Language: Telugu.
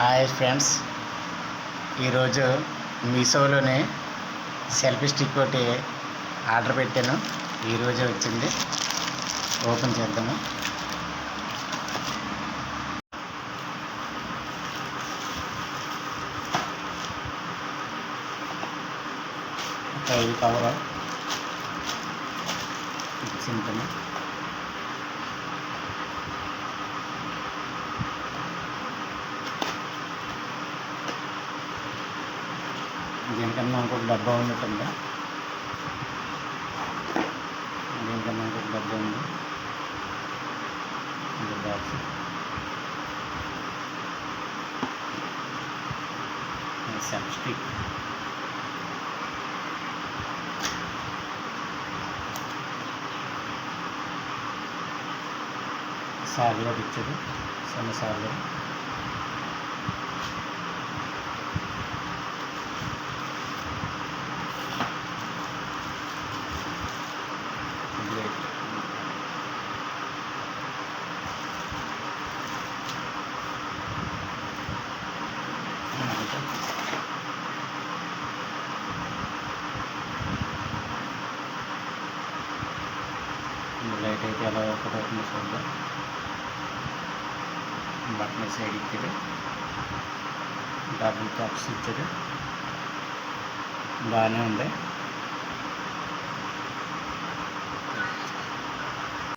Hi friends. ఈరోజు మీషోలోనే సెల్ఫీ స్టిక్ ఒకటి ఆర్డర్ పెట్టాను. ఈరోజే వచ్చింది. ఓపెన్ చేద్దాము. ఇది కవర్. సింపుల్. దీనికన్నా ఇంకొక డబ్బా ఉన్నట్టుందా. దీనికన్నా ఇంకొక డబ్బా ఉంది. ఇది బాక్స్ సెల్ఫ్ స్టిక్ సార్లో ఇచ్చాడు సన్న సార్లో. లైట్ అయితే ఎలా వర్కౌట్ అవుతుందో చూద్దాం బటన్ సైడ్ ఇచ్చాడు డబుల్ టాప్స్ ఇచ్చాడు బాగానే ఉంది.